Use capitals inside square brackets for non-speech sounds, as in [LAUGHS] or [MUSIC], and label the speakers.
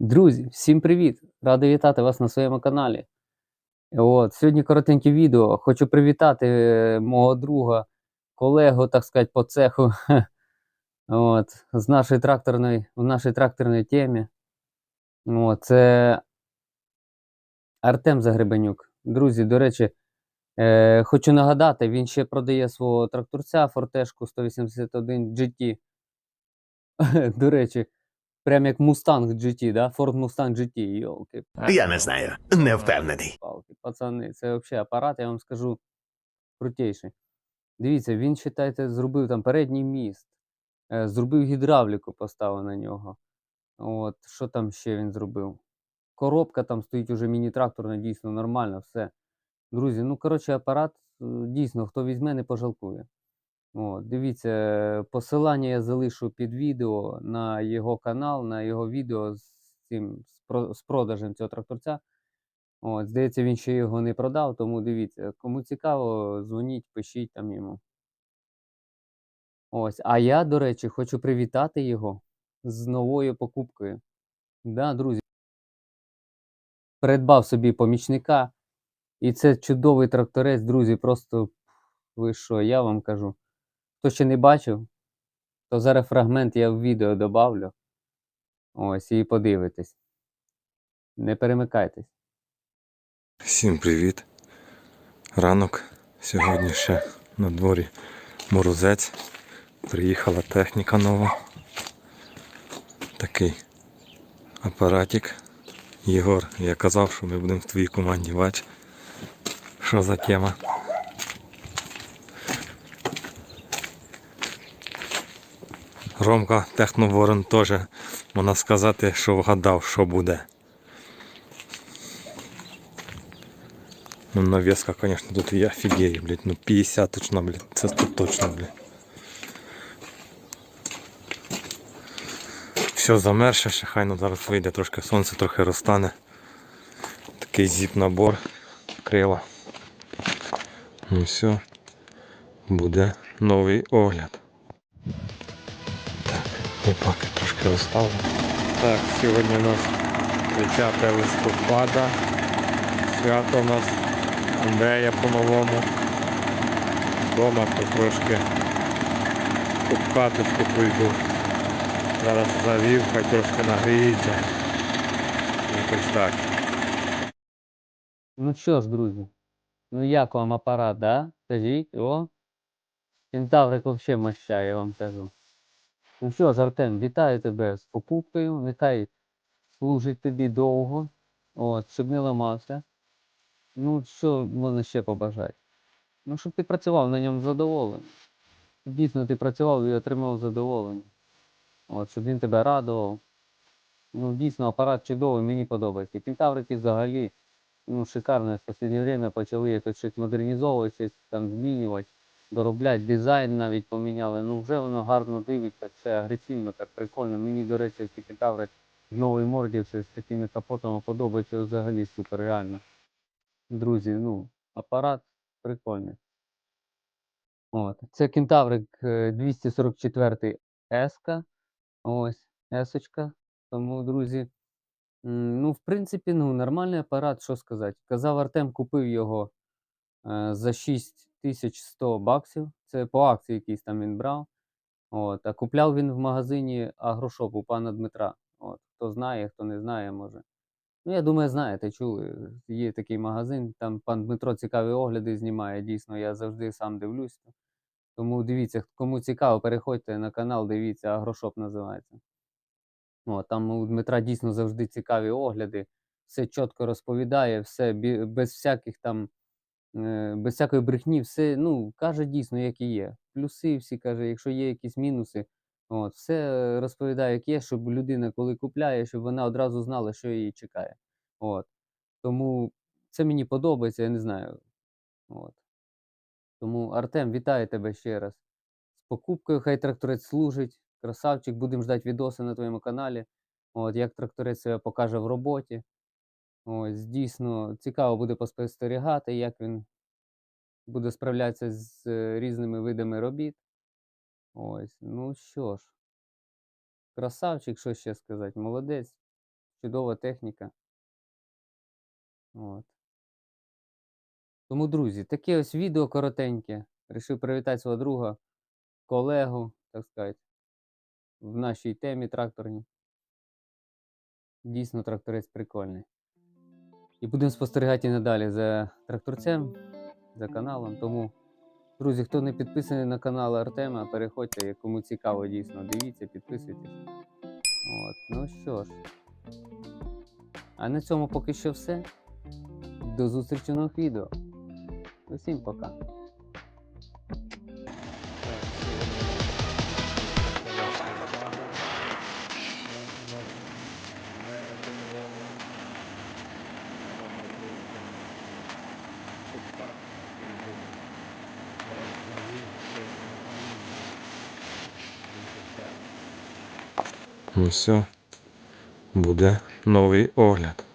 Speaker 1: Друзі, всім привіт! Радий вітати вас на своєму каналі. От, сьогодні коротеньке відео. Хочу привітати е, мого друга, колегу, так сказати, по цеху. [LAUGHS] От, з нашої тракторної, в нашій тракторній темі. От, це Артем Загребенюк. Друзі, до речі, е, хочу нагадати, він ще продає свого тракторця Фортешку 181 GT. [LAUGHS] До речі, прям як Mustang GT, да? Ford Mustang GT, йолки.
Speaker 2: Я не знаю, не впевнений.
Speaker 1: Палки, пацани, це взагалі апарат, я вам скажу, крутейший. Дивіться, він, вважайте, зробив там передній міст, е, зробив гідравліку, поставив на нього. От, що там ще він зробив? Коробка там стоїть уже міні-тракторна, дійсно нормально, все. Друзі, ну коротше, апарат е, дійсно, хто візьме, не пожалкує. От, дивіться, посилання я залишу під відео на його канал, на його відео з цим з продажем цього тракторця. От, здається, він ще його не продав, тому дивіться, кому цікаво, дзвоніть, пишіть там йому. Ось, а я, до речі, хочу привітати його з новою покупкою. Да, друзі, придбав собі помічника, і це чудовий тракторець, друзі, просто ви що, я вам кажу. Хто ще не бачив, то зараз фрагмент я в відео добавлю. Ось, і подивитесь. Не перемикайтесь.
Speaker 3: Всім привіт. Ранок. Сьогодні ще на дворі морозець. Приїхала техніка нова. Такий апаратик. Єгор, я казав, що ми будемо в твоїй команді бач. Що за тема? Ромка Техноворон теж, можна сказати, що вгадав, що буде. Ну, навеска, конечно, тут я офигею, блядь. Ну, 50 точно, блядь. Це тут точно, блядь. Все замерше, ще хай ну, зараз вийде трошки сонце, трохи розтане. Такий зіп-набор, крила. Ну все. Буде новий огляд. Так, лопаки трошки розставлю. Так, сьогодні у нас 30 листопада. Свято у нас Андрея по-новому. Дома то трошки купкаточку пойду. Зараз завів, хай трошки нагріється. Якось так.
Speaker 1: Ну що ж, друзі, ну як вам апарат, да? Скажіть, о. Кентаврик взагалі мощає, я вам кажу. Ну що ж, Артем, вітаю тебе з покупкою. Нехай служить тобі довго. От, щоб не ламався. Ну, що можна ще побажати? Ну, щоб ти працював на ньому задоволений. Дійсно ти працював і отримав задоволення. От, щоб він тебе радував. Ну, дійсно, апарат чудовий, мені подобається. Кентаврики взагалі ну, шикарно в останнє время почали якось щось модернізовувати, щось там змінювати, доробляти, дизайн навіть поміняли. Ну вже воно гарно дивиться, це агресивно, так прикольно. Мені, до речі, ці кентаври в новій морді все з такими капотами подобається взагалі супер реально. Друзі, ну, апарат прикольний. От. Це кентаврик е, 244 S. Ось, S. Тому, друзі, ну, в принципі, ну, нормальний апарат, що сказати. Казав Артем, купив його е, за 6100 баксів. Це по акції якийсь там він брав. От, а купляв він в магазині Агрошоп у пана Дмитра. От, хто знає, хто не знає, може. Ну, я думаю, знаєте, чули. Є такий магазин, там пан Дмитро цікаві огляди знімає. Дійсно, я завжди сам дивлюсь. Тому дивіться, кому цікаво, переходьте на канал, дивіться, Агрошоп називається. О, там у Дмитра дійсно завжди цікаві огляди, все чітко розповідає, все без всяких там, без всякої брехні, все ну, каже дійсно, як і є. Плюси всі каже, якщо є якісь мінуси, от, все розповідає, як є, щоб людина, коли купляє, щоб вона одразу знала, що її чекає. От. Тому це мені подобається, я не знаю. От. Тому, Артем, вітаю тебе ще раз. З покупкою, хай тракторець служить. Красавчик, будемо ждати відоси на твоєму каналі. От, як тракторець себе покаже в роботі. Ось, дійсно, цікаво буде поспостерігати, як він буде справлятися з е, різними видами робіт. Ось, ну що ж, красавчик, що ще сказати, молодець. чудова техніка. От. Тому, друзі, таке ось відео коротеньке. Рішив привітати свого друга, колегу, так сказати, в нашій темі тракторній. Дійсно, тракторець прикольний. І будемо спостерігати надалі за тракторцем, за каналом. Тому, друзі, хто не підписаний на канал Артема, переходьте, кому цікаво дійсно, дивіться, підписуйтесь. От, ну що ж. А на цьому поки що все. До зустрічі нових відео. Усім пока.
Speaker 3: Ну все, буде новий огляд.